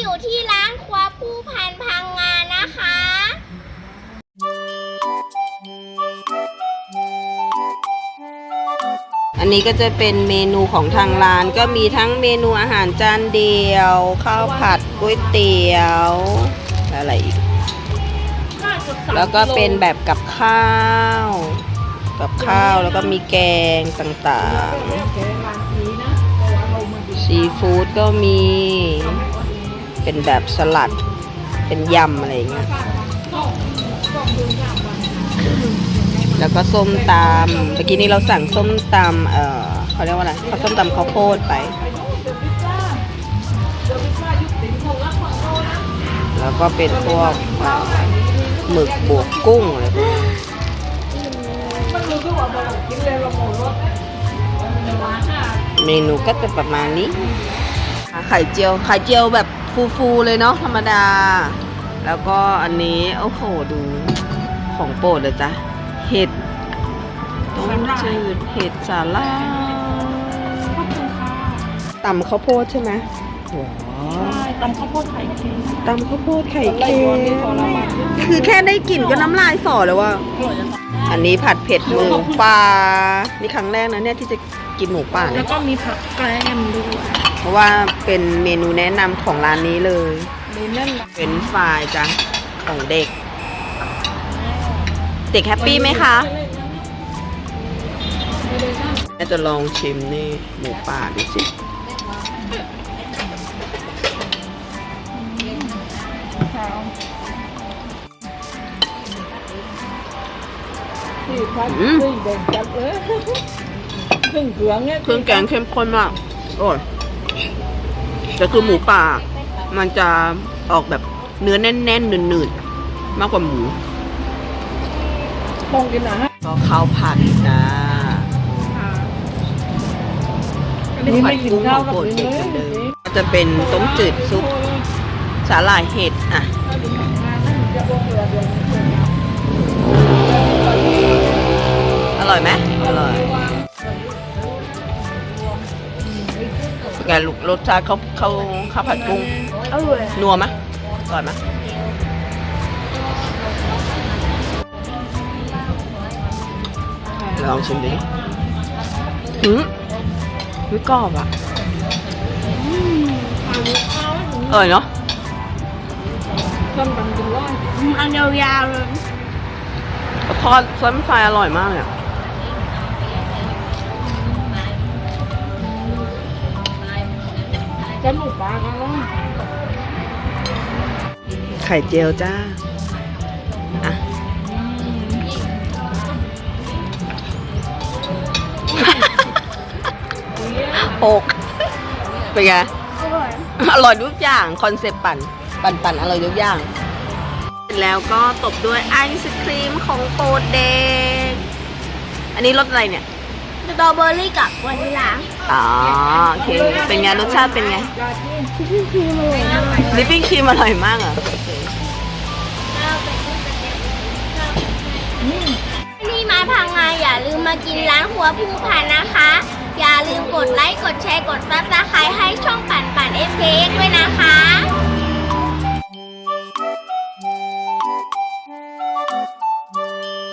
อยู่ที่ร้านครัวผู้พันพังงานนะคะอันนี้ก็จะเป็นเมนูของทางร้านก็มีทั้งเมนูอาหารจานเดียว ข้าวผัดก๋วยเตี๋ยวแล้วอะไรอีก แล้วก็เป็นแบบกับข้าว กับข้าวแล้วก็มีแกงต่างๆซีฟู้ดก็มี เป็นแบบสลัด เป็นยำอะไรอย่างเงี้ย แล้วก็ส้มตำเมื่อกี้นี้เราสั่งส้มตำเอ่อเขาเรียกว่าอะไรเขาส้มตำข้าวโพดไป แล้วก็เป็นพวกหมึกบวกกุ้งอะไรพวกนี้เมนูก็จะประมาณนี้ ไข่เจียว ไข่เจียวแบบ ฟูๆเลยเนาะธรรมดา แล้วก็อันนี้โอ้โหดูของโปรดเลยจ้ะเห็ดต้มจืดเห็ดสาลายตำข้าวโพดใช่ไหมว้าว ตำข้าวโพดไข่เค็มตำข้าวโพดไข่เค็มคือแค่ได้กลิ่นก็น้ำลายสอแล้วว่า อันนี้ผัดเผ็ดหมูป่านี่ครั้งแรกนะเนี่ยที่จะกินหมูป่าแล้เนี่วยก็มีผักแกล้มด้วยเพราะว่าเป็นเมนูแนะนำของร้านนี้เลยมีนั่นเป็นไฟรายจ้ะของเด็ก เด็กแฮปปี้ไหมคะน่าจะลองชิมนี่หมูป่าดูสิ ที่พัดอืม ซึ่งแบ่งกันเออเครื่องเขืองเนี่ยเครื่องแกงเข้มข้นมากโอ้ยแต่คือหมูป่า มันจะออกแบบเนื้อแน่นๆหนืดๆ มากกว่าหมูต้องกินอาหารก็ข้าวผัดจ้า อันนี้ไม่กินข้าวกับโปรดเนื้เด็กอเหมือนเดิมก็จะเป็นต้มจืดซุป สาหร่ายเห็ดอะอร่อยไหมอร่อยไงลูกรสชาติเขาเขาข้าวผัดกุ้งอร่อยนัวไหมอร่อยไหมลองชิมดิหืมวิกรอบอะอร่อยเนาะ ส้มตำกินร้อยอันยาวๆเลยทอดเฟรนช์ฟรายอร่อยมากเลยอะกันหมูปลากันร้อยไข่เจียวจ้าอะโอกเป็นไง อร่อย อร่อยทุกอย่าง คอนเซปต์ปั่น ปั่นปั่นอร่อยทุกอย่างแล้วก็ตบด้วยไอศครีมของโปรดเด็กอันนี้รสอะไรเนี่ยสตรอเบอรี่กับวานิลาอ๋อโอเค เป็นไงรสชาติเป็นไงพี่ครีมเลยนะลิปปิ้งครีมอร่อยมากเหรอนี่มาพังงานอย่าลืมมากินร้านครัวผู้พันนะคะ อย่าลืมกดไลค์ กดแชร์ กดซับสไครต์ให้ช่องปั่นปั่นเอฟเด้วยนะคะ